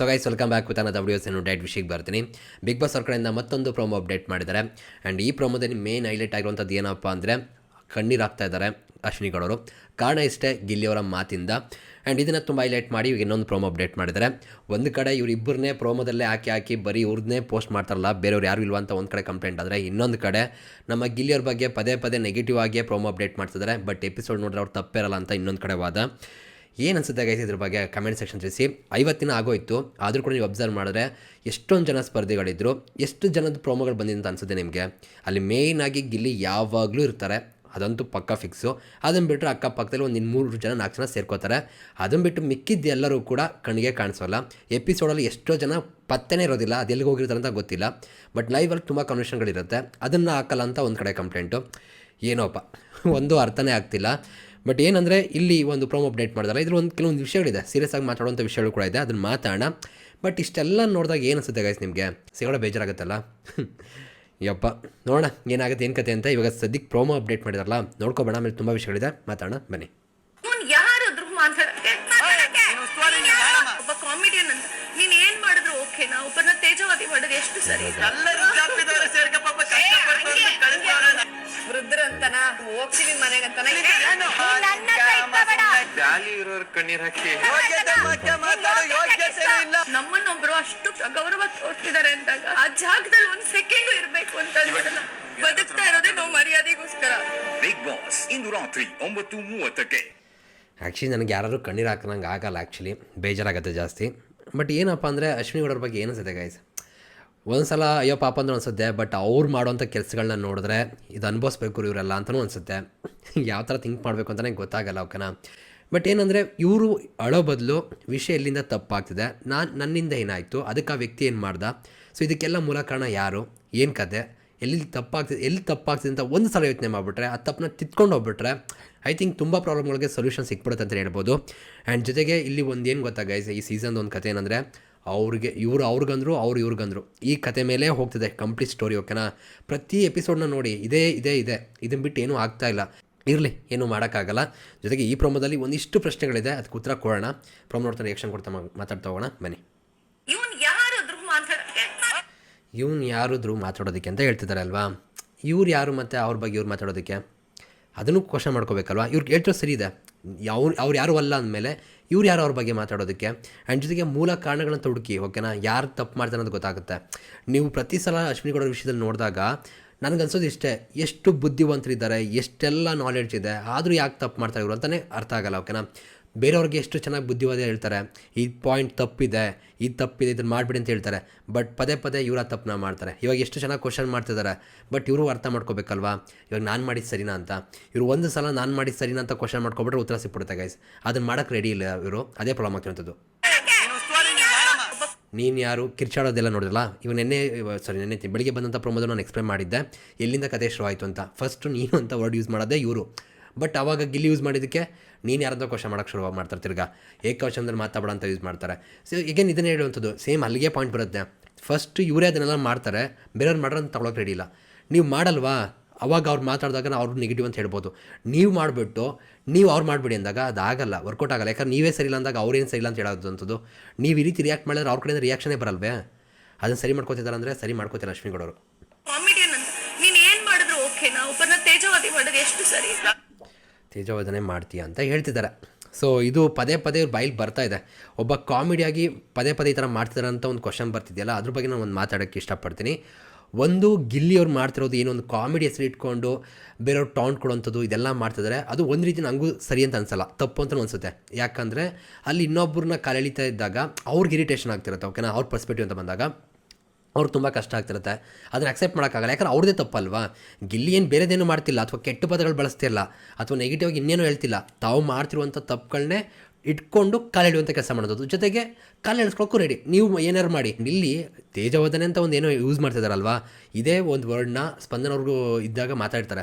So guys welcome back with ಅನ್ನದ videos ಏನು diet ವಿಷಯಕ್ಕೆ ಬರ್ತೀನಿ. ಬಿಗ್ ಬಾಸ್ ಅವ್ರ ಕಡೆಯಿಂದ ಮತ್ತೊಂದು ಪ್ರೋಮೋ ಅಪ್ಡೇಟ್ ಮಾಡಿದ್ದಾರೆ. ಆ್ಯಂಡ್ ಈ ಪ್ರೋಮೋದಲ್ಲಿ ಮೇನ್ ಹೈಲೈಟ್ ಆಗಿರುವಂಥದ್ದು ಏನಪ್ಪ ಅಂದರೆ ಕಣ್ಣೀರು ಇದ್ದಾರೆ ಅಶ್ವಿನಿಗಳವರು ಕಾರಣ ಇಷ್ಟೇ ಗಿಲ್ಲಿಯವರ ಮಾತಿಂದ. ಆ್ಯಂಡ್ ಇದನ್ನು ತುಂಬ ಹೈಲೈಟ್ ಮಾಡಿ ಇವಾಗ ಇನ್ನೊಂದು ಪ್ರೋಮೋ ಅಪ್ಡೇಟ್ ಮಾಡಿದ್ದಾರೆ. ಒಂದು ಕಡೆ ಇವರಿಬ್ಬರನ್ನೇ ಪ್ರೋಮೋದಲ್ಲೇ ಹಾಕಿ ಹಾಕಿ ಬರೀ ಇವ್ರನ್ನೇ ಪೋಸ್ಟ್ ಮಾಡ್ತಾರಲ್ಲ, ಬೇರೆಯವ್ರು ಯಾರು ಇಲ್ವಾ ಅಂತ ಒಂದು ಕಡೆ ಕಂಪ್ಲೇಂಟ್ ಆದರೆ ಇನ್ನೊಂದು ಕಡೆ ನಮ್ಮ ಗಿಲ್ಲಿಯವ್ರ ಬಗ್ಗೆ ಪದೇ ಪದೇ ನೆಗೆಟಿವ್ ಆಗಿ ಪ್ರೋಮೋ ಅಪ್ಡೇಟ್ ಮಾಡ್ತಿದ್ದಾರೆ. ಬಟ್ ಎಪಿಸೋಡ್ ನೋಡಿದ್ರೆ ಅವ್ರು ತಪ್ಪಿರಲ್ಲ ಅಂತ ಇನ್ನೊಂದು ಕಡೆ ವಾದ. ಏನು ಅನ್ಸುತ್ತೆ ಗೈಸ್ ಇದ್ರ ಬಗ್ಗೆ ಕಮೆಂಟ್ ಸೆಕ್ಷನ್ ತಿಳಿಸಿ. ಐವತ್ತಿನ ಆಗೋಯಿತು. ಆದರೂ ಕೂಡ ನೀವು ಅಬ್ಸರ್ವ್ ಮಾಡಿದ್ರೆ ಎಷ್ಟೊಂದು ಜನ ಸ್ಪರ್ಧಿಗಳಿದ್ರು, ಎಷ್ಟು ಜನದ ಪ್ರೋಮೋಗಳು ಬಂದಿದೆ ಅಂತ ಅನ್ಸುತ್ತೆ ನಿಮಗೆ. ಅಲ್ಲಿ ಮೇಯ್ನ್ ಆಗಿ ಗಿಲ್ಲಿ ಯಾವಾಗಲೂ ಇರ್ತಾರೆ. ಅದಂತೂ ಪಕ್ಕ ಫಿಕ್ಸು ಅದನ್ನು ಬಿಟ್ಟರೆ ಅಕ್ಕಪಕ್ಕದಲ್ಲಿ ಒಂದು ಮೂರು ಜನ, ನಾಲ್ಕು ಜನ ಸೇರ್ಕೋತಾರೆ. ಅದನ್ನು ಬಿಟ್ಟು ಮಿಕ್ಕಿದ್ದು ಎಲ್ಲರೂ ಕೂಡ ಕಣ್ಣಿಗೆ ಕಾಣಿಸೋಲ್ಲ. ಎಪಿಸೋಡಲ್ಲಿ ಎಷ್ಟೋ ಜನ ಪತ್ತೆನೇ ಇರೋದಿಲ್ಲ, ಅದು ಎಲ್ಲಿಗೆ ಹೋಗಿರ್ತಾರೆ ಅಂತ ಗೊತ್ತಿಲ್ಲ. ಬಟ್ ಲೈವಲ್ಲಿ ತುಂಬ ಕನ್ವೆನ್ಷನ್ಗಳಿರುತ್ತೆ ಅದನ್ನು ಹಾಕಲ್ಲ ಅಂತ ಒಂದು ಕಡೆ ಕಂಪ್ಲೇಂಟು ಏನೋಪ್ಪ ಒಂದು ಅರ್ಥನೇ ಆಗ್ತಿಲ್ಲ. ಬಟ್ ಏನಂದರೆ ಇಲ್ಲಿ ಒಂದು ಪ್ರೋಮ್ ಅಪ್ಡೇಟ್ ಮಾಡಿದಾರೆ. ಇದ್ರ ಒಂದು ಕೆಲವೊಂದು ವಿಷಯಗಳಿದೆ. ಸೀರಿಯಸ್ ಆಗಿ ಮಾತಾಡುವಂಥ ವಿಷಯಗಳು ಕೂಡ ಇದೆ. ಅದನ್ನು ಮಾತಾಡೋಣ. ಬಟ್ ಇಷ್ಟೆಲ್ಲ ನೋಡಿದಾಗ ಏನು ಅನಿಸುತ್ತೆ ಗೈಸ್ ನಿಮಗೆ? ಸಿಗೋಣ ಬೇಜಾರಾಗುತ್ತಲ್ಲ? ಯಪ್ಪ. ನೋಡೋಣ ಏನಾಗುತ್ತೆ ಏನು ಕತೆ ಅಂತ. ಇವಾಗ ಸದ್ಯಕ್ಕೆ ಪ್ರೋಮೋ ಅಪ್ಡೇಟ್ ಮಾಡಿದಾರಲ್ಲ ನೋಡ್ಕೊಬೇಡ. ಆಮೇಲೆ ತುಂಬ ವಿಷಯಗಳಿದೆ. ಮಾತಾಡೋಣ ಬನ್ನಿ. ವೃದ್ಧರಂತನ? ಹೋಗ್ತೀವಿ ಮನೆಗಂತನ? ಇರೋರ್ ಕಣ್ಣೀರ್ ಹಾಕಿ. ಯೋಗ್ಯತೆ ಬಗ್ಗೆ ಮಾತಾಡೋ ಯೋಗ್ಯತೆ ಇಲ್ಲ. ನಮ್ಮನ್ನೊಬ್ರು ಅಷ್ಟು ಗೌರವ ತೋರ್ತಿದ್ದಾರೆ ಅಂದಾಗ ಆ ಜಾಗದಲ್ಲಿ ಒಂದ್ ಸೆಕೆಂಡ್ ಇರ್ಬೇಕು ಅಂತ ಬದುಕ್ತಾ ಇರೋದೇ ನಾವು ಮರ್ಯಾದೆಗೋಸ್ಕರ. ಬಿಗ್ ಬಾಸ್ ಇಂದು ರಾತ್ರಿ ಒಂಬತ್ತು ಮೂವತ್ತಕ್ಕೆ. ಆ್ಯಕ್ಚುಲಿ ನನಗೆ ಯಾರು ಕಣ್ಣೀರು ಹಾಕೋಂಗೆ ಆಗಲ್ಲ ಆ್ಯಕ್ಚುಲಿ ಬೇಜಾರಾಗುತ್ತೆ ಜಾಸ್ತಿ. ಬಟ್ ಏನಪ್ಪ ಅಂದರೆ ಅಶ್ವಿನಿ ಗೌಡರ ಬಗ್ಗೆ ಏನಿಸುತ್ತೆ ಗೈಸ್ ಒಂದು ಸಲ ಅಯ್ಯೋ ಪಾಪ ಅಂದ್ರೆ ಅನಿಸುತ್ತೆ ಬಟ್ ಅವ್ರು ಮಾಡೋಂಥ ಕೆಲಸಗಳನ್ನ ನೋಡಿದ್ರೆ ಇದು ಅನುಭವಿಸ್ಬೇಕು ಇವರೆಲ್ಲ ಅಂತಲೂ ಅನಿಸುತ್ತೆ. ಯಾವ ಥರ ಥಿಂಕ್ ಮಾಡಬೇಕು ಅಂತಲೇ ಗೊತ್ತಾಗಲ್ಲ ಓಕೆನಾ ಬಟ್ ಏನಂದರೆ, ಇವರು ಅಳೋ ಬದಲು ವಿಷಯ ಎಲ್ಲಿಂದ ತಪ್ಪಾಗ್ತಿದೆ. ನಾನು, ನನ್ನಿಂದ ಏನಾಯಿತು? ಅದಕ್ಕೆ ಆ ವ್ಯಕ್ತಿ ಏನು ಮಾಡ್ದ? ಸೊ ಇದಕ್ಕೆಲ್ಲ ಮೂಲ ಕಾರಣ ಯಾರು? ಏನು ಕತೆ? ಎಲ್ಲಿ ತಪ್ಪಾಗ್ತಿದೆ ಎಲ್ಲಿ ತಪ್ಪಾಗ್ತಿದೆ ಅಂತ ಒಂದು ಸಲ ಯೋಚನೆ ಮಾಡಿಬಿಟ್ರೆ, ಆ ತಪ್ಪನ್ನ ತಿತ್ಕೊಂಡು ಹೋಗ್ಬಿಟ್ರೆ ಐ ಥಿಂಕ್ ತುಂಬ ಪ್ರಾಬ್ಲಮ್ಗಳಿಗೆ ಸೊಲ್ಯೂಷನ್ ಸಿಕ್ಬಿಡುತ್ತೆ ಅಂತ ಹೇಳ್ಬೋದು. ಆ್ಯಂಡ್ ಜೊತೆಗೆ ಇಲ್ಲಿ ಒಂದು ಏನು ಗೊತ್ತಾ ಗೈಸ್ ಈ ಸೀಸನ್ ಒಂದು ಕತೆ ಏನಂದರೆ, ಅವ್ರಿಗೆ, ಇವರು ಅವ್ರಿಗಂದ್ರು, ಅವ್ರು ಇವ್ರಿಗಂದ್ರು. ಈ ಕತೆ ಮೇಲೆ ಹೋಗ್ತಿದೆ ಕಂಪ್ಲೀಟ್ ಸ್ಟೋರಿ ಓಕೆನಾ ಪ್ರತಿ ಎಪಿಸೋಡ್ನ ನೋಡಿ, ಇದೇ ಇದೇ, ಇದೆ. ಇದನ್ನ ಬಿಟ್ಟು ಏನೂ ಆಗ್ತಾ ಇಲ್ಲ. ಇರಲಿ ಏನು ಮಾಡೋಕ್ಕಾಗಲ್ಲ. ಜೊತೆಗೆ ಈ ಪ್ರೊಮೋದಲ್ಲಿ ಒಂದಿಷ್ಟು ಪ್ರಶ್ನೆಗಳಿದೆ ಅದಕ್ಕೆ ಉತ್ತರ ಕೊಡೋಣ. ಪ್ರೊಮೋ ನೋಡ್ತಾ ರಿಯಾಕ್ಷನ್ ಕೊಡ್ತಾ ಮಾತಾಡ್ತಾ ಹೋಗೋಣ. ಬನ್ನಿ. ಇವನು ಯಾರಾದ್ರೂ ಮಾತಾಡೋದಕ್ಕೆ ಅಂತ ಹೇಳ್ತಿದ್ದಾರೆ ಅಲ್ವಾ? ಇವ್ರು ಯಾರು ಮತ್ತು ಅವ್ರ ಬಗ್ಗೆ ಇವ್ರು ಮಾತಾಡೋದಕ್ಕೆ? ಅದನ್ನು ಕ್ವಶನ್ ಮಾಡ್ಕೋಬೇಕಲ್ವಾ? ಇವ್ರಿಗೆ ಹೇಳ್ತಿರೋ ಸರಿ ಇದೆ. ಅವ್ರು ಅವ್ರು ಯಾರು ಅಲ್ಲ ಅಂದಮೇಲೆ ಇವ್ರು ಯಾರು ಅವ್ರ ಬಗ್ಗೆ ಮಾತಾಡೋದಕ್ಕೆ? ಆ್ಯಂಡ್ ಜೊತೆಗೆ ಮೂಲ ಕಾರಣಗಳನ್ನ ಹುಡುಕಿ ಓಕೆನಾ ಯಾರು ತಪ್ಪು ಮಾಡ್ತಾರೆ ಅನ್ನೋದು ಗೊತ್ತಾಗುತ್ತೆ. ನೀವು ಪ್ರತಿ ಸಲ ಅಶ್ವಿನಿ ಗೌಡರ ವಿಷಯದಲ್ಲಿ ನೋಡಿದಾಗ ನನಗನ್ಸೋದು ಇಷ್ಟೇ, ಎಷ್ಟು ಬುದ್ಧಿವಂತರಿದ್ದಾರೆ, ಎಷ್ಟೆಲ್ಲ ನಾಲೆಡ್ಜ್ ಇದೆ, ಆದರೂ ಯಾಕೆ ತಪ್ಪು ಮಾಡ್ತಾರೆ ಇವರು ಅಂತಲೇ ಅರ್ಥ ಆಗಲ್ಲ ಓಕೆನಾ ಬೇರೆಯವ್ರಿಗೆ ಎಷ್ಟು ಚೆನ್ನಾಗಿ ಬುದ್ಧಿವಾದ ಹೇಳ್ತಾರೆ, ಈ ಪಾಯಿಂಟ್ ತಪ್ಪಿದೆ ಇದು ತಪ್ಪಿದೆ ಇದನ್ನು ಮಾಡಿಬಿಡಿ ಅಂತ ಹೇಳ್ತಾರೆ ಬಟ್ ಪದೇ ಪದೇ ಇವರ ತಪ್ಪನ್ನ ಮಾಡ್ತಾರೆ. ಇವಾಗ ಎಷ್ಟು ಚೆನ್ನಾಗಿ ಕ್ವಶನ್ ಮಾಡ್ತಿದ್ದಾರೆ ಬಟ್ ಇವರು ಅರ್ಥ ಮಾಡ್ಕೋಬೇಕಲ್ವಾ? ಇವಾಗ ನಾನು ಮಾಡಿದ ಸರಿನಾ ಅಂತ? ಇವರು ಒಂದು ಸಲ ನಾನು ಮಾಡಿದ್ದು ಸರಿನಾ ಅಂತ ಕ್ವಶನ್ ಮಾಡ್ಕೊಬಿಟ್ರೆ ಉತ್ತರ ಸಿಕ್ಬಿಡುತ್ತೆ ಗೈಸ್ ಅದನ್ನು ಮಾಡೋಕ್ಕೆ ರೆಡಿ ಇಲ್ಲ ಇವರು, ಅದೇ ಪ್ರಾಬ್ಲಮ್ ಆಗ್ತಿರೋಂಥದ್ದು. ನೀನು ಯಾರು? ಕಿರ್ಚಾಡೋದೆಲ್ಲ ನೋಡಿದ್ರಲ್ಲ? ಇವ ನೆನ್ನೆ ಸಾರಿ ನೆನ್ನೆ ಬೆಳಿಗ್ಗೆ ಬಂದಂಥ ಪ್ರಮೋದ ನಾನು ಎಕ್ಸ್ಪ್ಲೈನ್ ಮಾಡಿದ್ದೆ. ಎಲ್ಲಿಂದ ಕತೆ ಶುರುವಾಯಿತು ಅಂತ. ಫಸ್ಟು ನೀನು ಅಂತ ವರ್ಡ್ ಯೂಸ್ ಮಾಡೋದೇ ಇವರು. ಬಟ್ ಅವಾಗ ಗಿಲ್ಲಿ ಯೂಸ್ ಮಾಡಿದ್ದಕ್ಕೆ ನೀನು ಯಾರಂತ ಕ್ವಶನ್ ಮಾಡೋಕ್ಕೆ ಶುರು ಮಾಡ್ತಾರೆ ತಿರ್ಗಾ ಏಕವಚನದಲ್ಲಿ ಮಾತಾಡೋ ಅಂತ ಯೂಸ್ ಮಾಡ್ತಾರೆ. ಸೊ ಈಗೇನು ಇದನ್ನೇ ಹೇಳುವಂಥದ್ದು. ಸೇಮ್ ಅಲ್ಲಿಗೆ ಪಾಯಿಂಟ್ ಬರುತ್ತೆ. ಫಸ್ಟ್ ಇವರೇ ಅದನ್ನೆಲ್ಲ ಮಾಡ್ತಾರೆ. ಬೇರೆಯವ್ರು ಮಾಡ್ರ ಅಂತ ತಗೊಳಕ್ಕೆ ರೆಡಿ ಇಲ್ಲ. ನೀವು ಮಾಡಲ್ವಾ? ಅವಾಗ ಅವ್ರು ಮಾತಾಡಿದಾಗ ನಾವು ಅವ್ರು ನೆಗೆಟಿವ್ ಅಂತ ಹೇಳ್ಬೋದು. ನೀವು ಮಾಡಿಬಿಟ್ಟು ನೀವು ಅವ್ರು ಮಾಡಿಬಿಡಿ ಅಂದಾಗ ಅದಾಗಲ್ಲ ವರ್ಕೌಟ್ ಆಗಲ್ಲ. ಯಾಕಂದ್ರೆ ನೀವೇ ಸರಿ ಇಲ್ಲ ಅಂದಾಗ ಅವ್ರೇನು ಸರಿ ಇಲ್ಲ ಅಂತ ಹೇಳೋದಂಥದ್ದು ನೀವು ಈ ರೀತಿ ರಿಯಾಕ್ಟ್ ಮಾಡಿದ್ರೆ ಅವ್ರ ಕಡೆಯಿಂದ ರಿಯಾಕ್ಷನೇ ಬರಲ್ವೇ? ಅದನ್ನು ಸರಿ ಮಾಡ್ಕೋತಿದ್ದಾರೆ ಅಂದರೆ ಸರಿ ಮಾಡ್ಕೋತಾರೆ ಅಶ್ವಿನ್ ಗೌಡರು ಕಾಮಿಡಿಯನ್ ಅಂತ. ನೀನ್ ಏನ್ ಮಾಡಿದ್ರು ಓಕೆನಾ ಒಬ್ಬರನ್ನ ತೇಜವಾದಿ ಮಾಡೋದು ಎಷ್ಟು ಸರಿ ತೇಜೋವಧನೆ ಮಾಡ್ತೀಯ ಅಂತ ಹೇಳ್ತಿದ್ದಾರೆ ಸೊ ಇದು ಪದೇ ಪದೇ ಇವ್ರ ಬೈಲಿ ಬರ್ತಾ ಇದೆ. ಒಬ್ಬ ಕಾಮಿಡಿಯಾಗಿ ಪದೇ ಪದೇ ಈ ಥರ ಮಾಡ್ತಿದ್ದಾರೆ ಅಂತ ಒಂದು ಕ್ವಶನ್ ಬರ್ತಿದೆಯಲ್ಲ ಅದ್ರ ಬಗ್ಗೆ ನಾನು ಒಂದು ಮಾತಾಡೋಕ್ಕೆ ಇಷ್ಟಪಡ್ತೀನಿ. ಒಂದು ಗಿಲ್ಲಿ ಅವ್ರು ಮಾಡ್ತಿರೋದು ಏನೋ, ಒಂದು ಕಾಮಿಡಿ ಹೆಸರು ಇಟ್ಕೊಂಡು ಬೇರೆಯವ್ರು ಟೌಂಟ್ ಕೊಡೋಂಥದ್ದು ಇದೆಲ್ಲ ಮಾಡ್ತಿದ್ದಾರೆ ಅದು ಒಂದು ರೀತಿ ನನಗೂ ಸರಿ ಅಂತ ಅನ್ಸಲ್ಲ. ತಪ್ಪು ಅಂತ ಅನಿಸುತ್ತೆ. ಯಾಕಂದರೆ ಅಲ್ಲಿ ಇನ್ನೊಬ್ಬರನ್ನ ಕಾಲೆಳಿತಾ ಇದ್ದಾಗ ಅವ್ರಿಗೆ ಇರಿಟೇಷನ್ ಆಗ್ತಿರುತ್ತೆ ಓಕೆನಾ ಅವ್ರ ಪರ್ಸ್ಪೆಕ್ಟಿವ್ ಅಂತ ಬಂದಾಗ. ಅವ್ರು ತುಂಬ ಕಷ್ಟ ಆಗ್ತಿರುತ್ತೆ. ಅದನ್ನ ಅಕ್ಸೆಪ್ಟ್ ಮಾಡೋಕ್ಕಾಗಲ್ಲ. ಯಾಕಂದ್ರೆ ಅವ್ರದ್ದೇ ತಪ್ಪಲ್ವಾ? ಗಿಲ್ಲಿ ಏನು ಬೇರೆದೇನು ಮಾಡ್ತಿಲ್ಲ, ಅಥವಾ ಕೆಟ್ಟ ಪದಗಳು ಬಳಸ್ತಿಲ್ಲ ಅಥವಾ ನೆಗೆಟಿವ್ ಆಗಿ ಇನ್ನೇನು ಹೇಳ್ತಿಲ್ಲ. ತಾವು ಮಾಡ್ತಿರುವಂಥ ತಪ್ಪುಗಳನ್ನೇ ಇಟ್ಕೊಂಡು ಕಾಲೆಳೆಯುವಂಥ ಕೆಲಸ ಮಾಡೋದು. ಜೊತೆಗೆ ಕಾಲು ರೆಡಿ ನೀವು ಏನಾರು ಮಾಡಿ. ಇಲ್ಲಿ ತೇಜವದನೆ ಅಂತ ಒಂದು ಏನೋ ಯೂಸ್ ಮಾಡ್ತಿದಾರಲ್ವಾ? ಇದೇ ಒಂದು ವರ್ಡ್ನ ಸ್ಪಂದನವ್ರಿಗೂ ಇದ್ದಾಗ ಮಾತಾಡ್ತಾರೆ.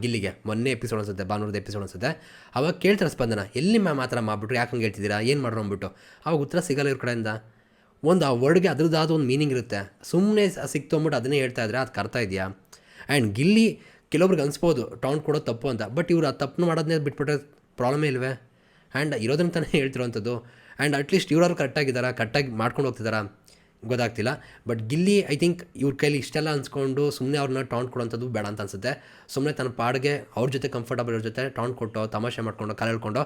ಗಿಲ್ಲಿಗೆ. ಮೊನ್ನೆ ಎಪಿಸೋಡ್ ಅನ್ಸುತ್ತೆ, ಭಾನುವಾರದ ಎಪಿಸೋಡ್ ಅನ್ಸುತ್ತೆ. ಅವಾಗ ಕೇಳ್ತಾರೆ ಸ್ಪಂದನ. ಎಲ್ಲಿ ಮ್ಯಾಮ್ ಮಾತ್ರ ಮಾಡ್ಬಿಟ್ರು? ಯಾಕೆ ಹಂಗೆ ಹೇಳ್ತಿದ್ದೀರಾ? ಏನು ಮಾಡ್ರು ಅಂದ್ಬಿಟ್ಟು. ಅವಾಗ ಉತ್ತರ ಸಿಗಲ್ಲ ಇವ್ರ ಕಡೆಯಿಂದ. ಒಂದು ಆ ವರ್ಡ್ಗೆ ಅದ್ರದ್ದಾದ ಒಂದು ಮೀನಿಂಗ್ ಇರುತ್ತೆ. ಸುಮ್ಮನೆ ಸಿಕ್ತು ಅಂದ್ಬಿಟ್ಟು ಅದನ್ನೇ ಹೇಳ್ತಾ ಇದ್ರೆ ಅದು ಕರ್ತಾ ಇದೆಯಾ? ಆ್ಯಂಡ್ ಗಿಲ್ಲಿ ಕೆಲವ್ರಿಗೆ ಅನಿಸ್ಬೋದು, ಟೌನ್ ಕೊಡೋದು ತಪ್ಪು ಅಂತ. ಬಟ್ ಇವ್ರು ಆ ತಪ್ಪು ಮಾಡೋದನ್ನೇ ಬಿಟ್ಬಿಟ್ರೆ ಪ್ರಾಬ್ಲಮೇ ಇಲ್ವೇ? ಆ್ಯಂಡ್ ಇರೋದನ್ನ ತಾನೇ ಹೇಳ್ತಿರೋವಂಥದ್ದು. ಆ್ಯಂಡ್ ಅಟ್ಲೀಸ್ಟ್ ಇವ್ರಾದ್ರು ಕರೆಕ್ಟಾಗಿದ್ದಾರಾ ಕರೆಕ್ಟಾಗಿ ಮಾಡ್ಕೊಂಡು ಹೋಗ್ತಿದ್ದಾರಾ ಗೊತ್ತಾಗ್ತಿಲ್ಲ. ಬಟ್ ಗಿಲ್ಲಿ ಐ ಥಿಂಕ್ ಇವ್ರ ಕೈಲಿ ಇಷ್ಟೆಲ್ಲ ಅನ್ಸ್ಕೊಂಡು ಸುಮ್ಮನೆ ಅವ್ರನ್ನ ಟಾಂಟ್ ಕೊಡೋಂಥದ್ದು ಬೇಡ ಅಂತ ಅನ್ಸುತ್ತೆ. ಸುಮ್ಮನೆ ತನ್ನ ಪಾಡಿಗೆ ಅವ್ರ ಜೊತೆ ಕಂಫರ್ಟಬಲ್ ಇವ್ರ ಜೊತೆ ಟಾಂಟ್ ಕೊಟ್ಟು, ತಮಾಷೆ ಮಾಡ್ಕೊಂಡು ಕಾಲು ಹೇಳ್ಕೊಂಡು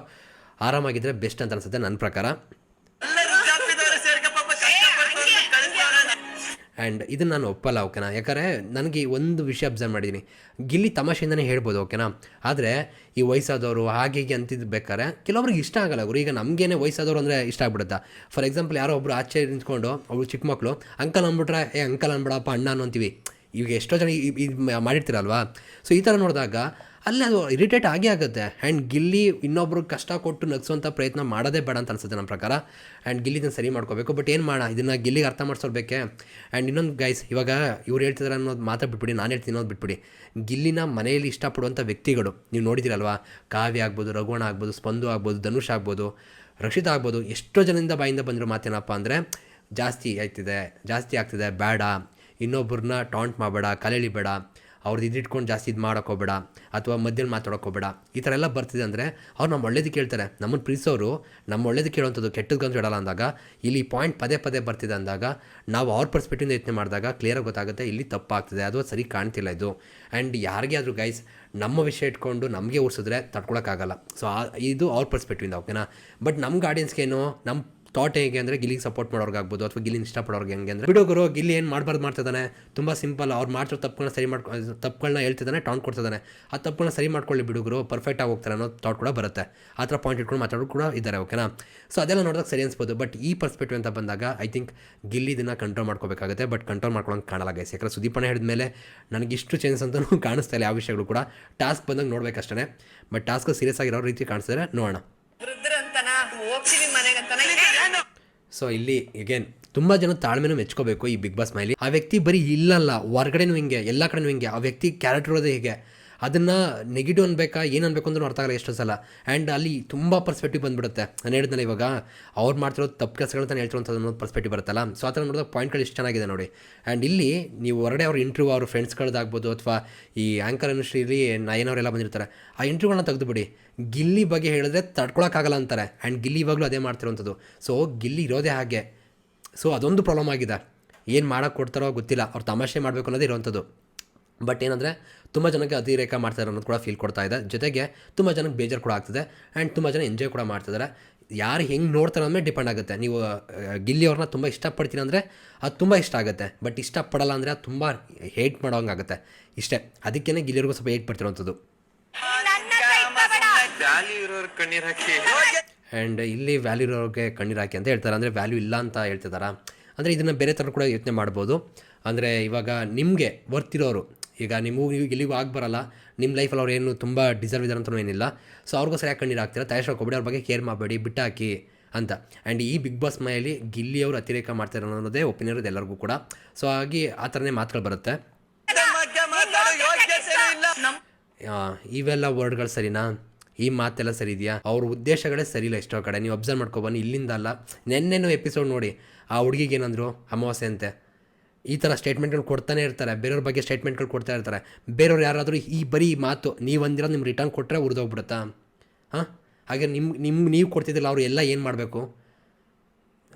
ಆರಾಮಾಗಿದ್ದರೆ ಬೆಸ್ಟ್ ಅಂತ ಅನ್ಸುತ್ತೆ ನನ್ನ ಪ್ರಕಾರ. ಆ್ಯಂಡ್ ಇದನ್ನು ನಾನು ಒಪ್ಪಲ್ಲ, ಓಕೆನಾ? ಯಾಕಂದರೆ ನನಗೆ ಒಂದು ವಿಷಯ ಅಬ್ಸರ್ವ್ ಮಾಡಿದ್ದೀನಿ ಗಿಲ್ಲಿ ತಮಾಷೆಯಿಂದನೇ ಹೇಳ್ಬೋದು, ಓಕೆನಾ? ಆದರೆ ಈ ವಯಸ್ಸಾದವರು ಹಾಗೆ ಹೀಗೆ ಅಂತಿದ್ದು ಬೇಕಾದ್ರೆ ಕೆಲವ್ರಿಗೆ ಇಷ್ಟ ಆಗಲ್ಲ ಗುರು. ಈಗ ನಮಗೇನೆ ವಯಸ್ಸಾದವರು ಅಂದರೆ ಇಷ್ಟ ಆಗ್ಬಿಡುತ್ತಾ? ಫಾರ್ ಎಕ್ಸಾಂಪಲ್ ಯಾರೋ ಒಬ್ಬರು ಆಚೆ ನಿಂತ್ಕೊಂಡು ಅವರು ಚಿಕ್ಕ ಮಕ್ಕಳು ಅಂಕಲ್ ಅಂದ್ಬಿಟ್ರೆ ಏ, ಅಂಕಲ್ ಅಂದ್ಬಿಡಪ್ಪ ಅಣ್ಣ ಅನ್ನೋ ಅಂತೀವಿ ಈಗ ಎಷ್ಟೋ ಜನ ಇದು ಮಾಡಿರ್ತೀರಲ್ವಾ? ಸೊ ಈ ಥರ ನೋಡಿದಾಗ ಅಲ್ಲೇ ಅದು ಇರಿಟೇಟ್ ಆಗೇ ಆಗುತ್ತೆ. ಆ್ಯಂಡ್ ಗಿಲ್ಲಿ ಇನ್ನೊಬ್ರಿಗೆ ಕಷ್ಟ ಕೊಟ್ಟು ನಗಿಸುವಂಥ ಪ್ರಯತ್ನ ಮಾಡೋದೇ ಬೇಡ ಅಂತ ಅನ್ಸುತ್ತೆ ನಮ್ಮ ಪ್ರಕಾರ. ಆ್ಯಂಡ್ ಗಿಲ್ಲಿ ಇದನ್ನು ಸರಿ ಮಾಡ್ಕೋಬೇಕು. ಬಟ್ ಏನು ಮಾಡೋಣ ಇದನ್ನು ಗಿಲ್ಲಿಗೆ ಅರ್ಥ ಮಾಡಿಸೋರ್ಬೇಕೆ ಆ್ಯಂಡ್ ಇನ್ನೊಂದು ಗೈಸ್ ಇವಾಗ ಇವ್ರು ಹೇಳ್ತಿದ್ದಾರೆ ಅನ್ನೋದು ಮಾತಾ ಬಿಟ್ಬಿಡಿ, ನಾನು ಹೇಳ್ತೀನಿ ಅನ್ನೋದು ಬಿಟ್ಬಿಡಿ. ಗಿಲ್ಲಿನ ಮನೆಯಲ್ಲಿ ಇಷ್ಟಪಡುವಂಥ ವ್ಯಕ್ತಿಗಳು, ನೀವು ನೋಡಿದಿರಲ್ವಾ? ಕಾವ್ಯ ಆಗ್ಬೋದು ರಘುವಣ ಆಗ್ಬೋದು, ಸ್ಪಂದು ಆಗ್ಬೋದು, ಧನುಷ್ ಆಗ್ಬೋದು, ರಕ್ಷಿತ ಆಗ್ಬೋದು, ಎಷ್ಟೋ ಜನದಿಂದ ಬಾಯಿಂದ ಬಂದಿರೋ ಮಾತೇನಪ್ಪ ಅಂದರೆ, ಜಾಸ್ತಿ ಆಯ್ತಿದೆ, ಜಾಸ್ತಿ ಆಗ್ತಿದೆ, ಬೇಡ. ಇನ್ನೊಬ್ಬರನ್ನ ಟಾಂಟ್ ಮಾಡಬೇಡ ಕಲೆಳಿಬೇಡ ಅವ್ರದ್ದು ಇದಿಟ್ಕೊಂಡು ಜಾಸ್ತಿ ಇದು ಮಾಡೋಕ್ಕೋಬೇಡ ಅಥವಾ ಮಧ್ಯದಲ್ಲಿ ಮಾತಾಡೋಕ್ಕೋಬೇಡ ಈ ಥರ ಎಲ್ಲ ಬರ್ತಿದೆ ಅಂದರೆ ಅವ್ರು ನಮ್ಮ ಒಳ್ಳೇದು ಕೇಳ್ತಾರೆ. ನಮ್ಮನ್ನು ಪ್ರೀಸೋರು ನಮ್ಮ ಒಳ್ಳೇದು ಕೇಳುವಂಥದ್ದು ಕೆಟ್ಟದ್ಗಂತೂ ಹೇಳಲ್ಲ ಅಂದಾಗ, ಇಲ್ಲಿ ಪಾಯಿಂಟ್ ಪದೇ ಪದೇ ಬರ್ತಿದೆ ಅಂದಾಗ, ನಾವು ಅವ್ರ ಪರ್ಸ್ಪೆಕ್ಟಿವ್ನ ಯೋಚನೆ ಮಾಡಿದಾಗ ಕ್ಲಿಯರಾಗಿ ಗೊತ್ತಾಗುತ್ತೆ ಇಲ್ಲಿ ತಪ್ಪಾಗ್ತಿದೆ, ಅದು ಸರಿ ಕಾಣ್ತಿಲ್ಲ ಇದು. ಆ್ಯಂಡ್ ಯಾರಿಗೇ ಆದರೂ ಗೈಸ್ ನಮ್ಮ ವಿಷಯ ಇಟ್ಕೊಂಡು ನಮಗೆ ಉರ್ಸಿದ್ರೆ ತಡ್ಕೊಳಕ್ಕಾಗಲ್ಲ ಸೊ ಇದು ಅವ್ರ ಪರ್ಸ್ಪೆಕ್ಟಿವಿಂದ ಓಕೆನಾ ಬಟ್ ನಮ್ಗೆ ಆಡಿಯನ್ಸ್ಗೇನು ನಮ್ಮ ಥಾಟ್ ಹೇಗೆ ಅಂದರೆ ಗಿಲ್ಲಿಗೆ ಸಪೋರ್ಟ್ ಮಾಡೋರ್ಗಾಗ್ಬೋದು ಅಥವಾ ಗಿಲ್ಲಿನ ಇಷ್ಟಪಡೋರ್ಗೆ ಹೆಂಗೆ ಅಂದರೆ. ಹುಡುಗರು ಗಿಲ್ಲಿ ಏನು ಮಾಡಬಾರ್ದು ಮಾಡ್ತಿದ್ದಾನೆ? ತುಂಬ ಸಿಂಪಲ್ ಅವ್ರು ಮಾಡ್ತಿರೋ ತಪ್ಪುಗಳನ್ನ ಸರಿ ಮಾಡ್ಕೊ ತಪ್ಪುಗಳನ್ನ ಹೇಳ್ತಿದ್ದಾನೆ ಟಾನ್ ಕೊಡ್ತಿದ್ದಾನೆ. ಆ ತಪ್ಪುಗಳನ್ನ ಸರಿ ಮಾಡ್ಕೊಳ್ಳಿ ಬಿಡುಗರು ಪರ್ಫೆಕ್ಟಾಗಿ ಹೋಗ್ತಾರೆ ಅನ್ನೋ ಥಾಟ್ ಕೂಡ ಬರುತ್ತೆ. ಆ ಥರ ಪಾಯಿಂಟ್ ಇಟ್ಕೊಂಡು ಮಾತಾಡೋರು ಕೂಡ ಇದ್ದಾರೆ ಓಕೆನಾ ಸೊ ಅದೆಲ್ಲ ನೋಡಿದಾಗ ಸರಿ ಅನ್ಸ್ಬೋದು. ಬಟ್ ಈ ಪರ್ಸ್ಪೆಕ್ಟಿವ್ ಅಂತ ಬಂದಾಗ ಐ ಥಿಂಕ್ ಗಿಲ್ಲಿ ಇದನ್ನು ಕಂಟ್ರೋಲ್ ಮಾಡ್ಕೋಬೇಕಾಗುತ್ತೆ ಬಟ್ ಕಂಟ್ರೋಲ್ ಮಾಡ್ಕೊಳಂಗೆ ಕಾಣಲ್ಲ ಗೈಸ್ ಯಾಕಂದ್ರೆ ಸುದೀಪಣ್ಣ ಹೇಳಿದ ಮೇಲೆ ನನಗೆ ಇಷ್ಟು ಚೇಂಜಸ್ ಅಂತಲೂ ಕಾಣಿಸ್ತಾ ಇಲ್ಲ, ಆ ವಿಷಯಗಳು ಕೂಡ. ಟಾಸ್ಕ್ ಬಂದಾಗ ನೋಡ್ಬೇಕಷ್ಟೇ ಬಟ್ ಟಾಸ್ಕ್ ಸೀರಿಯಸ್ ಆಗಿರೋ ರೀತಿ ಕಾಣಿಸಿದ್ರೆ ನೋಡೋಣ. ಸೊ ಇಲ್ಲಿ ಅಗೇನ್ ತುಂಬಾ ಜನ ತಾಳ್ಮೆನೂ ಮೆಚ್ಕೋಬೇಕು ಈ ಬಿಗ್ ಬಾಸ್ ಮೈಲಿ. ಆ ವ್ಯಕ್ತಿ ಬರೀ ಇಲ್ಲಲ್ಲ, ಹೊರಗಡೆನೂ ಹಿಂಗೆ, ಎಲ್ಲ ಕಡೆನೂ ಹಿಂಗೆ, ಆ ವ್ಯಕ್ತಿ ಕ್ಯಾರೆಕ್ಟರ್ ಇರೋದೇ ಹೀಗೆ. ಅದನ್ನು ನೆಗೆಟಿವ್ ಅನ್ಬೇಕಾ, ಏನು ಅನ್ಬೇಕು ಅರ್ಥ ಆಗಲ್ಲ ಎಷ್ಟೋ ಸಲ. ಆ್ಯಂಡ್ ಅಲ್ಲಿ ತುಂಬ ಪರ್ಸ್ಪೆಕ್ಟಿವ್ ಬಂದುಬಿಡುತ್ತೆ. ನಾನು ಹೇಳಿದ್ನಲ್ಲ ಇವಾಗ, ಅವ್ರು ಮಾಡ್ತಿರೋದು ತಪ್ಪು ಕೆಲಸಗಳು ತಾನು ಹೇಳ್ತಿರೋಂಥದ್ದು ಅನ್ನೋದು ಪರ್ಸ್ಪೆಕ್ಟಿವ್ ಬರುತ್ತಲ್ಲ. ಸೊ ಆ ಥರ ನೋಡಿದಾಗ ಪಾಯಿಂಟ್ಗಳು ಎಷ್ಟು ಚೆನ್ನಾಗಿದೆ ನೋಡಿ. ಆ್ಯಂಡ್ ಇಲ್ಲಿ ನೀವು ಹೊರಗಡೆ ಅವ್ರ ಇಂಟರ್ವ್ಯೂ ಅವ್ರ ಫ್ರೆಂಡ್ಸ್ಗಳದ್ದಾಗ್ಬೋದು ಅಥವಾ ಈ ಆ್ಯಂಕರ್ ಅನುಶ್ರೀಲಿ ನಯನವರೆಲ್ಲ ಬಂದಿರ್ತಾರೆ, ಆ ಇಂಟರ್ವ್ಯೂಗಳನ್ನ ತೆಗೆದುಬಿಡಿ. ಗಿಲ್ಲಿ ಬಗ್ಗೆ ಹೇಳಿದ್ರೆ ತಡ್ಕೊಳಕ್ಕಾಗಲ್ಲ ಅಂತಾರೆ. ಆ್ಯಂಡ್ ಗಿಲ್ಲಿ ಇವಾಗಲೂ ಅದೇ ಮಾಡ್ತಿರೋಂಥದ್ದು. ಸೊ ಗಿಲ್ಲಿ ಇರೋದೇ ಹಾಗೆ. ಸೊ ಅದೊಂದು ಪ್ರಾಬ್ಲಮ್ ಆಗಿದೆ. ಏನು ಮಾಡೋಕ್ಕೆ ಕೊಡ್ತಾರೋ ಗೊತ್ತಿಲ್ಲ. ಅವ್ರು ತಮಾಷೆ ಮಾಡಬೇಕು ಅನ್ನೋದೇ ಇರೋವಂಥದ್ದು ಬಟ್ ಏನಂದರೆ, ತುಂಬ ಜನಕ್ಕೆ ಅತಿರೇಕ ಮಾಡ್ತಾರೆ ಅನ್ನೋದು ಕೂಡ ಫೀಲ್ ಕೊಡ್ತಾ ಇದೆ. ಜೊತೆಗೆ ತುಂಬ ಜನಕ್ಕೆ ಬೇಜಾರು ಕೂಡ ಆಗ್ತಿದೆ ಆ್ಯಂಡ್ ತುಂಬ ಜನ ಎಂಜಾಯ್ ಕೂಡ ಮಾಡ್ತಿದ್ದಾರೆ ಯಾರು ಹೆಂಗೆ ನೋಡ್ತಾರೆ ಅಂದಮೇಲೆ ಡಿಪೆಂಡ್ ಆಗುತ್ತೆ. ನೀವು ಗಿಲ್ಲಿ ಅವ್ರನ್ನ ತುಂಬ ಇಷ್ಟಪಡ್ತೀನಿ ಅಂದರೆ ಅದು ತುಂಬ ಇಷ್ಟ ಆಗುತ್ತೆ. ಬಟ್ ಇಷ್ಟಪಡಲ್ಲ ಅಂದರೆ ಅದು ತುಂಬ ಹೇಟ್ ಮಾಡೋಂಗಾಗುತ್ತೆ ಇಷ್ಟೇ. ಅದಕ್ಕೇ ಗಿಲ್ಲಿಯವ್ರಿಗೂ ಸ್ವಲ್ಪ ಹೇಟ್ ಹಾಕಿ ಆ್ಯಂಡ್ ಇಲ್ಲಿ ವ್ಯಾಲ್ಯೂ ಇರೋರಿಗೆ ಕಣ್ಣೀರು ಹಾಕಿ ಅಂತ ಹೇಳ್ತಾರೆ. ಅಂದರೆ ವ್ಯಾಲ್ಯೂ ಇಲ್ಲ ಅಂತ ಹೇಳ್ತಿದ್ದಾರೆ ಅಂದರೆ ಇದನ್ನು ಬೇರೆ ಥರ ಕೂಡ ಯೋಚನೆ ಮಾಡ್ಬೋದು. ಅಂದರೆ ಇವಾಗ ನಿಮಗೆ ವರ್ತಿರೋರು ಈಗ ನಿಮಗೂ ನೀವು ಎಲ್ಲಿಗೂ ಆಗಿ ಬರಲ್ಲ. ನಿಮ್ಮ ಲೈಫಲ್ಲಿ ಅವ್ರು ಏನು ತುಂಬ ಡಿಸರ್ವ್ ಇದ್ದಾರೆ ಅಂತಲೂ ಏನಿಲ್ಲ. ಸೊ ಅವ್ರಿಗೂ ಸರಿಯಾಗಿ ಕಣ್ಣೀರು ಹಾಕ್ತೀರಾ? ತಯಾರು ಹಾಕೋಬೇಡಿ ಅವ್ರ ಬಗ್ಗೆ ಕೇರ್ ಮಾಡಬೇಡಿ, ಬಿಟ್ಟಾಕಿ ಅಂತ. ಆ್ಯಂಡ್ ಈ ಬಿಗ್ ಬಾಸ್ ಮನೆಯಲ್ಲಿ ಗಿಲ್ಲಿಯವರು ಅತಿರೇಕ ಮಾಡ್ತಾರೆ ಅನ್ನೋದೇ ಒಪಿನಿಯನ್ ಇರೋದು ಎಲ್ಲರಿಗೂ ಕೂಡ. ಸೊ ಹಾಗೆ ಆ ಥರನೇ ಮಾತುಗಳು ಬರುತ್ತೆ. ಇವೆಲ್ಲ ವರ್ಡ್ಗಳು ಸರಿನಾ? ಈ ಮಾತೆಲ್ಲ ಸರಿ ಇದೆಯಾ? ಅವ್ರ ಉದ್ದೇಶಗಳೇ ಸರಿ ಇಲ್ಲ ಎಷ್ಟೋ ಕಡೆ. ನೀವು ಅಬ್ಸರ್ವ್ ಮಾಡ್ಕೊಬನ್ನಿ ಇಲ್ಲಿಂದ ಅಲ್ಲ. ನೆನ್ನೆನೂ ಎಪಿಸೋಡ್ ನೋಡಿ. ಆ ಹುಡುಗಿಗೆ ಏನಂದ್ರು? ಅಮಾವಾಸ್ಯೆ ಅಂತೆ ಈ ಥರ ಸ್ಟೇಟ್ಮೆಂಟ್ಗಳು ಕೊಡ್ತಾನೆ ಇರ್ತಾರೆ, ಬೇರೆಯವ್ರ ಬಗ್ಗೆ ಸ್ಟೇಟ್ಮೆಂಟ್ಗಳು ಕೊಡ್ತಾ ಇರ್ತಾರೆ. ಬೇರೆಯವ್ರು ಯಾರಾದರೂ ಈ ಬರೀ ಮಾತು, ನೀವು ಅಂದಿರೋ ನಿಮ್ಮ ರಿಟರ್ನ್ ಕೊಟ್ಟರೆ ಉರಿದೋಗ್ಬಿಡುತ್ತಾ? ಹಾಂ? ಹಾಗೆ ನಿಮ್ಮ ನಿಮ್ಗೆ ನೀವು ಕೊಡ್ತಿದ್ದಿಲ್ಲ, ಅವರು ಎಲ್ಲ ಏನು ಮಾಡಬೇಕು?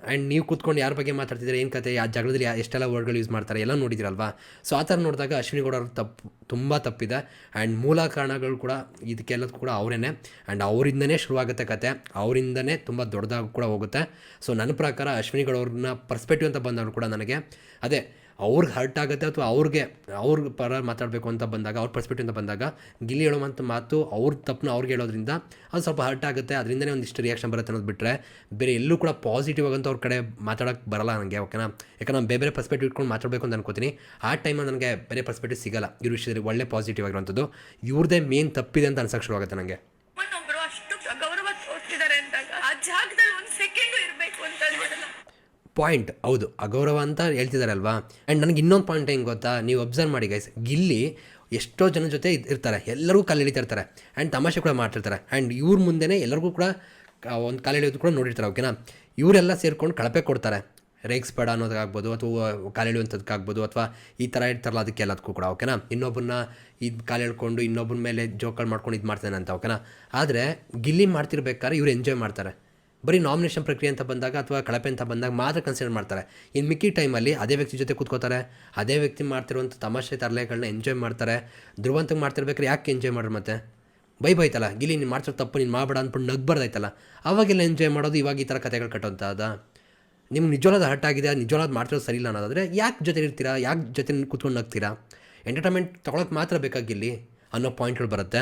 ಆ್ಯಂಡ್ ನೀವು ಕೂತ್ಕೊಂಡು ಯಾರ ಬಗ್ಗೆ ಮಾತಾಡ್ತಿದ್ರೆ ಏನು ಕತೆ, ಆ ಜಗಳದಲ್ಲಿ ಎಷ್ಟೆಲ್ಲ ವರ್ಡ್ಗಳು ಯೂಸ್ ಮಾಡ್ತಾರೆ, ಎಲ್ಲ ನೋಡಿದಿರಲ್ವಾ? ಸೊ ಆ ಥರ ನೋಡಿದಾಗ ಅಶ್ವಿನಿ ಗೌಡ ಅವ್ರ ತಪ್ಪು, ತುಂಬ ತಪ್ಪಿದೆ. ಆ್ಯಂಡ್ ಮೂಲ ಕಾರಣಗಳು ಕೂಡ ಇದಕ್ಕೆಲ್ಲದಕ್ಕೂ ಕೂಡ ಅವರೇನೆ. ಆ್ಯಂಡ್ ಅವರಿಂದನೇ ಶುರುವಾಗುತ್ತೆ ಕತೆ, ಅವರಿಂದನೇ ತುಂಬ ದೊಡ್ಡದಾಗಿ ಕೂಡ ಹೋಗುತ್ತೆ. ಸೊ ನನ್ನ ಪ್ರಕಾರ ಅಶ್ವಿನಿ ಗೌಡ ಪರ್ಸ್ಪೆಕ್ಟಿವ್ ಅಂತ ಬಂದವರು ಕೂಡ ನನಗೆ. ಅದೇ ಅವ್ರಿಗೆ ಹರ್ಟ್ ಆಗುತ್ತೆ ಅಥವಾ ಅವ್ರಿಗೆ, ಅವ್ರ ಪರ ಮಾತಾಡಬೇಕು ಅಂತ ಬಂದಾಗ, ಅವ್ರ ಅಂತ ಬಂದಾಗ, ಗಿಲ್ಲಿ ಹೇಳುವಂಥ ಮಾತು ಅವ್ರ ತಪ್ಪನ್ನ ಅವ್ರಿಗೆ ಹೇಳೋದ್ರಿಂದ ಅದು ಸ್ವಲ್ಪ ಹರ್ಟ್ ಆಗುತ್ತೆ. ಅದರಿಂದನೇ ಒಂದಿಷ್ಟು ರಿಯಾಕ್ಷನ್ ಬರುತ್ತೆ ಅನ್ನೋದು ಬಿಟ್ಟರೆ ಬೇರೆ ಎಲ್ಲೂ ಕೂಡ ಪಾಸಿಟಿವ್ ಆಗಂತ ಅವ್ರ ಕಡೆ ಮಾತಾಡೋಕ್ಕೆ ಬರಲ್ಲ ನನಗೆ ಓಕೆನಾ? ಯಾಕಂದ್ರೆ ನಾನು ಬೇರೆ ಬೇರೆ ಪರ್ಸ್ಪೆಕ್ಟಿವ್ ಇಟ್ಕೊಂಡು ಮಾತಾಡಬೇಕು ಅಂತ ಅನ್ಕೋತೀನಿ. ಆ ಟೈಮಲ್ಲಿ ನನಗೆ ಬೇರೆ ಪರ್ಸ್ಪೆಕ್ಟಿವ್ ಸಿಗಲ್ಲ. ಇವ್ರ ವಿಷಯದಲ್ಲಿ ಒಳ್ಳೆ ಪಾಸಿಟಿವ್ ಆಗಿರುವಂಥದ್ದು. ಇವ್ರದೇ ಮೇನ್ ತಪ್ಪಿದೆ ಅಂತ ಅನ್ಸಕ್ಕೆ ಶುರುವಾಗುತ್ತೆ ನನಗೆ ಒಬ್ಬರು ಅಷ್ಟು ಗೌರವ ತೋರ್ತಿದ್ದಾರೆ ಅಂದಾಗ ಆ ಜಾಗದಲ್ಲಿ ಒಂದ್ ಸೆಕೆಂಡ್ ಇರ್ಬೇಕು ಅಂತ ಅನ್ಸಲ್ಲ ಪಾಯಿಂಟ್. ಹೌದು, ಅಗೌರವ ಅಂತ ಹೇಳ್ತಿದಾರಲ್ವಾ? ಆ್ಯಂಡ್ ನನಗೆ ಇನ್ನೊಂದು ಪಾಯಿಂಟ್ ಹೆಂಗೆ ಗೊತ್ತಾ? ನೀವು ಅಬ್ಸರ್ವ್ ಮಾಡಿ ಗೈಸ್ ಗಿಲ್ಲಿ ಎಷ್ಟೋ ಜನ ಜೊತೆ ಇರ್ತಾರೆ. ಎಲ್ಲರಿಗೂ ಕಾಲು ಎಳಿತಿರ್ತಾರೆ. ಆ್ಯಂಡ್ ತಮಾಷೆ ಕೂಡ ಮಾಡ್ತಿರ್ತಾರೆ. ಆ್ಯಂಡ್ ಇವ್ರ ಮುಂದೆನೇ ಎಲ್ಲರಿಗೂ ಕೂಡ ಒಂದು ಕಾಲು ಎಳೆಯೋದು ಕೂಡ ನೋಡಿರ್ತಾರೆ ಓಕೆನಾ ಇವರೆಲ್ಲ ಸೇರ್ಕೊಂಡು ಕಳಪೆ ಕೊಡ್ತಾರೆ. ರೇಗ್ಸ್ಬೇಡ ಅನ್ನೋದಕ್ಕಾಗ್ಬೋದು ಅಥವಾ ಕಾಲು ಎಳೆಯುವಂಥದ್ದಕ್ಕಾಗ್ಬೋದು ಅಥವಾ ಈ ಥರ ಇರ್ತಾರಲ್ಲ, ಅದಕ್ಕೆ ಎಲ್ಲದಕ್ಕೂ ಕೂಡ ಓಕೆನಾ ಇನ್ನೊಬ್ಬನ ಇದು ಕಾಲು ಎಳ್ಕೊಂಡು ಇನ್ನೊಬ್ಬನ ಮೇಲೆ ಜೋಕಲ್ ಮಾಡ್ಕೊಂಡು ಇದು ಮಾಡ್ತಾನೆ ಅಂತ ಓಕೆನಾ ಆದರೆ ಗಿಲ್ಲಿ ಮಾಡ್ತಿರ್ಬೇಕಾದ್ರೆ ಇವ್ರು ಎಂಜಾಯ್ ಮಾಡ್ತಾರೆ. ಬರೀ ನಾಮಿನೇಷನ್ ಪ್ರಕ್ರಿಯೆ ಅಂತ ಬಂದಾಗ ಅಥವಾ ಕಳಪೆ ಅಂತ ಬಂದಾಗ ಮಾತ್ರ ಕನ್ಸಿಡರ್ ಮಾಡ್ತಾರೆ. ಇನ್ನು ಮಿಕ್ಕಿ ಟೈಮಲ್ಲಿ ಅದೇ ವ್ಯಕ್ತಿ ಜೊತೆ ಕೂತ್ಕೋತಾರೆ, ಅದೇ ವ್ಯಕ್ತಿ ಮಾಡ್ತಿರುವಂಥ ತಮಾಷೆ ತರಲೆಗಳನ್ನ ಎಂಜಾಯ್ ಮಾಡ್ತಾರೆ ಧ್ರುವಂತಕ್ಕೆ ಮಾಡ್ತಿರ್ಬೇಕಾದ್ರೆ ಯಾಕೆ ಎಂಜಾಯ್ ಮಾಡ್ರಿ ಮತ್ತೆ? ಬೈ ಬೈತಲ್ಲ ಗಿಲಿ ನೀನು ಮಾಡ್ಸೋ ತಪ್ಪು, ನೀನು ಮಾಡಬೇಡ ಅಂದ್ಬಿಟ್ಟು ನಗ್ಬಾರ್ದಾಯ್ತಲ್ಲ ಅವಾಗೆಲ್ಲ ಎಂಜಾಯ್ ಮಾಡೋದು ಇವಾಗ ಈ ಥರ ಕಥೆಗಳು ಕಟ್ಟೋಂಥದ್ದ ನಿಮ್ಗೆ ನಿಜವಾದ ಹರ್ಟ್ ಆಗಿದೆ ನಿಜವಾದ ಮಾಡ್ತಿರೋದು ಸರಿ ಇಲ್ಲ ಅನ್ನೋದಾದರೆ ಯಾಕೆ ಜೊತೆ ಇರ್ತೀರಾ, ಯಾಕೆ ಜೊತೆ ಕೂತ್ಕೊಂಡು ನಗ್ತೀರಾ? ಎಂಟರ್ಟೈನ್ಮೆಂಟ್ ತೊಗೊಳಕ್ಕೆ ಮಾತ್ರ ಬೇಕಾಗಿಲ್ಲಿ ಅನ್ನೋ ಪಾಯಿಂಟ್ಗಳು ಬರುತ್ತೆ.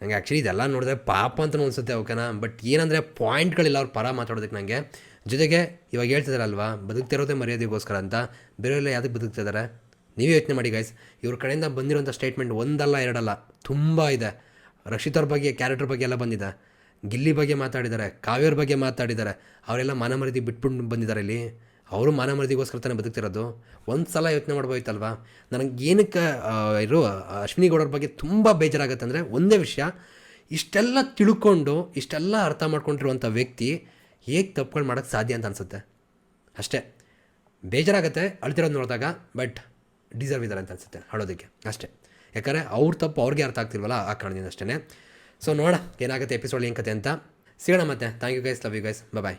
ನನಗೆ ಆ್ಯಕ್ಚುಲಿ ಇದೆಲ್ಲ ನೋಡಿದ್ರೆ ಪಾಪ ಅಂತ ಅನಿಸುತ್ತೆ ಓಕೆನಾ ಬಟ್ ಏನಂದರೆ ಪಾಯಿಂಟ್ಗಳಿಲ್ಲ ಅವ್ರ ಪರ ಮಾತಾಡೋದಕ್ಕೆ ನನಗೆ ಜೊತೆಗೆ ಇವಾಗ ಹೇಳ್ತಿದಾರಲ್ವಾ, ಬದುಕ್ತಿರೋದೇ ಮರ್ಯಾದೆಗೋಸ್ಕರ ಅಂತ. ಬೇರೆಲ್ಲ ಯಾವುದಕ್ಕೆ ಬದುಕ್ತಿದ್ದಾರೆ ನೀವೇ ಯೋಚನೆ ಮಾಡಿ ಗೈಸ್ ಇವ್ರ ಕಡೆಯಿಂದ ಬಂದಿರೋಂಥ ಸ್ಟೇಟ್ಮೆಂಟ್ ಒಂದಲ್ಲ, ಎರಡಲ್ಲ, ತುಂಬ ಇದೆ. ರಕ್ಷಿತವ್ರ ಬಗ್ಗೆ ಕ್ಯಾರೆಕ್ಟರ್ ಬಗ್ಗೆ ಎಲ್ಲ ಬಂದಿದೆ. ಗಿಲ್ಲಿ ಬಗ್ಗೆ ಮಾತಾಡಿದ್ದಾರೆ ಕಾವ್ಯರ ಬಗ್ಗೆ ಮಾತಾಡಿದ್ದಾರೆ. ಅವರೆಲ್ಲ ಮಾನ ಮರ್ಯಾದೆ ಬಿಟ್ಬಿಟ್ಟು ಬಂದಿದ್ದಾರೆ ಇಲ್ಲಿ. ಅವರು ಮಾನ ಮರ್ಯಾದೆಗೋಸ್ಕರ ತಾನೇ ಬದುಕ್ತಿರೋದು? ಒಂದು ಸಲ ಯೋಚನೆ ಮಾಡ್ಬೋಯ್ತಲ್ವಾ? ನನಗೆ ಏನಕ್ಕೆ ಇರು, ಅಶ್ವಿನಿ ಗೌಡರ ಬಗ್ಗೆ ತುಂಬ ಬೇಜಾರಾಗುತ್ತೆ ಅಂದರೆ ಒಂದೇ ವಿಷಯ, ಇಷ್ಟೆಲ್ಲ ತಿಳ್ಕೊಂಡು, ಇಷ್ಟೆಲ್ಲ ಅರ್ಥ ಮಾಡ್ಕೊಂಡಿರುವಂಥ ವ್ಯಕ್ತಿ ಹೇಗೆ ತಪ್ಪುಗಳು ಮಾಡೋಕ್ಕೆ ಸಾಧ್ಯ ಅಂತ ಅನಿಸುತ್ತೆ. ಅಷ್ಟೇ. ಬೇಜಾರಾಗುತ್ತೆ, ಅಳ್ತಿರೋದು ನೋಡಿದಾಗ, ಬಟ್ ಡಿಸರ್ವ್ ಇದ್ದಾರೆ ಅಂತ ಅನಿಸುತ್ತೆ ಅಳೋದಕ್ಕೆ ಅಷ್ಟೇ. ಯಾಕಂದರೆ ಅವ್ರ ತಪ್ಪು ಅವ್ರಿಗೆ ಅರ್ಥ ಆಗ್ತಿಲ್ವಲ್ಲ ಆ ಕಾರಣದಿಂದ ಅಷ್ಟೇ ಸೊ ನೋಡ ಏನಾಗುತ್ತೆ ಎಪಿಸೋಡ್ ಏನು ಕತೆ ಅಂತ. ಸಿಗೋಣ ಮತ್ತೆ. Thank you guys love you guys bye